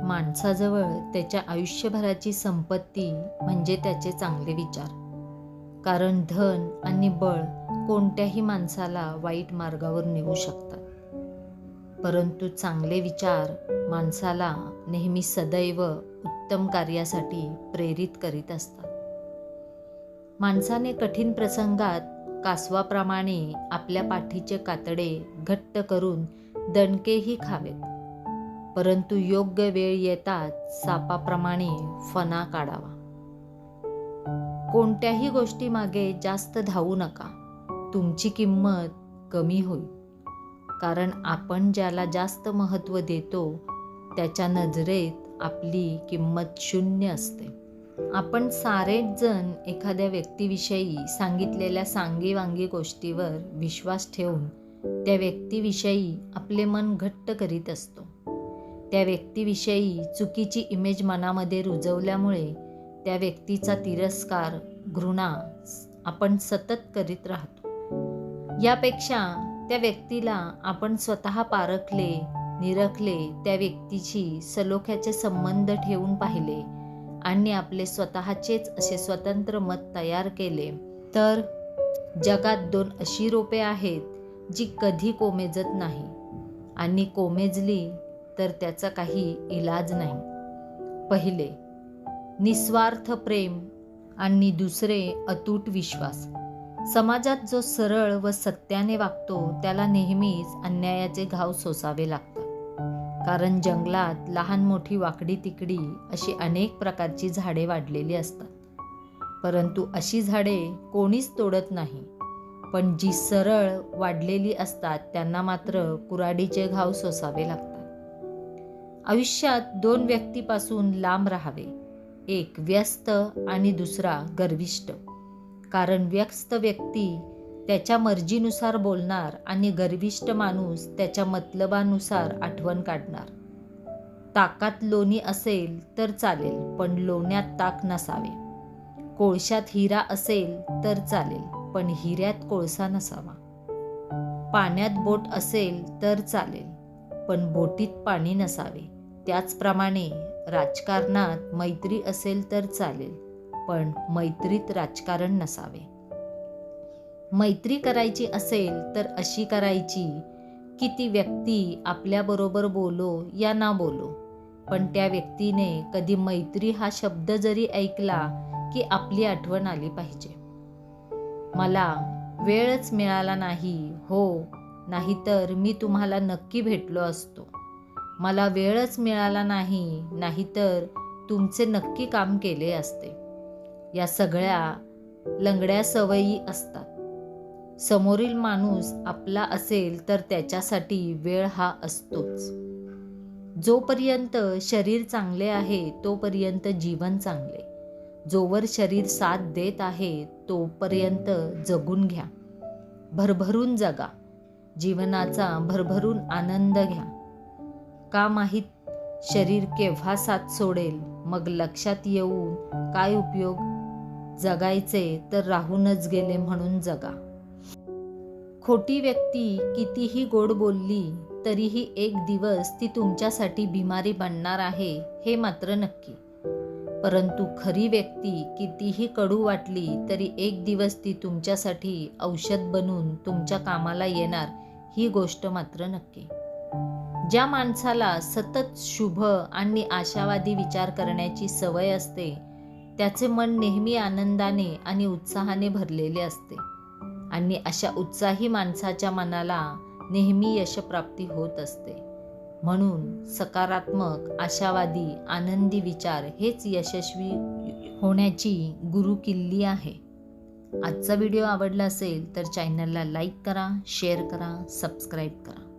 माणसाजवळ त्याच्या आयुष्यभराची संपत्ती म्हणजे त्याचे चांगले विचार. कारण धन आणि बळ कोणत्याही माणसाला वाईट मार्गावर नेऊ शकतात. परंतु चांगले विचार माणसाला नेहमी सदैव उत्तम कार्यासाठी प्रेरित करीत असतात. माणसाने कठीण प्रसंगात कासवाप्रमाणे आपल्या पाठीचे कातडे घट्ट करून दणकेही खावेत. परंतु योग्य वेळ येताच सापाप्रमाणे फणा काढावा. कोणत्याही गोष्टीमागे जास्त धावू नका. तुमची किंमत कमी होईल. कारण आपण ज्याला जास्त महत्त्व देतो त्याच्या नजरेत आपली किंमत शून्य असते. आपण सारेच जण एखाद्या व्यक्तीविषयी सांगितलेल्या सांगीवांगी गोष्टीवर विश्वास ठेवून त्या व्यक्तीविषयी आपले मन घट्ट करीत असतो. त्या व्यक्तीविषयी चुकीची इमेज मनामध्ये रुजवल्यामुळे त्या व्यक्तीचा तिरस्कार घृणा आपण सतत करीत राहतो. यापेक्षा त्या व्यक्तीला आपण स्वतः पारखले निरखले त्या व्यक्तीशी सलोख्याचे संबंध ठेवून पाहिले आणि आपले स्वतःचेच असे स्वतंत्र मत तयार केले. तर जगात दोन अशी रोपे आहेत जी कधी कोमेजत नाही आणि कोमेजली तर त्याचा काही इलाज नाही. पहिले निस्वार्थ प्रेम आणि दुसरे अतूट विश्वास. समाजात जो सरळ व सत्याने वागतो त्याला नेहमीच अन्यायाचे घाव सोसावे लागतात. कारण जंगलात लहान मोठी वाकडी तिकडी अशी अनेक प्रकारची झाडे वाढलेली असतात. परंतु अशी झाडे कोणीच तोडत नाही. पण जी सरळ वाढलेली असतात त्यांना मात्र कुराडीचे घाव सोसावे लागतात. आयुष्यात दोन व्यक्तीपासून लांब राहावे. एक व्यस्त आणि दुसरा गर्विष्ट. कारण व्यस्त व्यक्ती त्याच्या मर्जीनुसार बोलणार आणि गर्विष्ट माणूस त्याच्या मतलबानुसार आठवण काढणार. ताकात लोणी असेल तर चालेल पण लोण्यात ताक नसावे. कोळशात हिरा असेल तर चालेल पण हिऱ्यात कोळसा नसावा. पाण्यात बोट असेल तर चालेल पण बोटीत पाणी नसावे. त्याचप्रमाणे राजकारणात मैत्री असेल तर चालेल पण मैत्रीत राजकारण नसावे. मैत्री करायची असेल तर अशी करायची की ती व्यक्ती आपल्याबरोबर बोलो या ना बोलो पण त्या व्यक्तीने कधी मैत्री हा शब्द जरी ऐकला की आपली आठवण आली पाहिजे. मला वेळच मिळाला नाही हो नाहीतर मी तुम्हाला नक्की भेटलो असतो. मला वेळच मिळाला नाही नाहीतर तुमचे नक्की काम केले असते. या सगळ्या लंगड्या सवयी असतात. समोरील माणूस आपला असेल तर त्याच्यासाठी वेळ हा असतोच. जोपर्यंत शरीर चांगले आहे तोपर्यंत जीवन चांगले. जोवर शरीर साथ देत आहे तोपर्यंत जगून घ्या. भरभरून जगा. जीवनाचा भरभरून आनंद घ्या. का माहीत शरीर केव्हा साथ सोडेल? मग लक्षात येऊन काय उपयोग जगायचे तर राहूनच गेले म्हणून जगा. खोटी व्यक्ती कितीही गोड बोलली तरीही एक दिवस ती तुमच्यासाठी बिमारी बनणार आहे हे मात्र नक्की. परंतु खरी व्यक्ती कितीही कडू वाटली तरी एक दिवस ती तुमच्यासाठी औषध बनून तुमच्या कामाला येणार ही गोष्ट मात्र नक्की. ज्या माणसाला सतत शुभ आणि आशावादी विचार करण्याची सवय असते त्याचे मन नेहमी आनंदाने आणि उत्साहाने भरलेले असते. आणि अशा उत्साही माणसाच्या मनाला नेहमी यशप्राप्ती होत असते. म्हणून सकारात्मक आशावादी आनंदी विचार हेच यशस्वी होण्याची गुरुकिल्ली आहे. आजचा व्हिडिओ आवडला असेल तर चॅनलला लाईक करा शेअर करा सबस्क्राईब करा.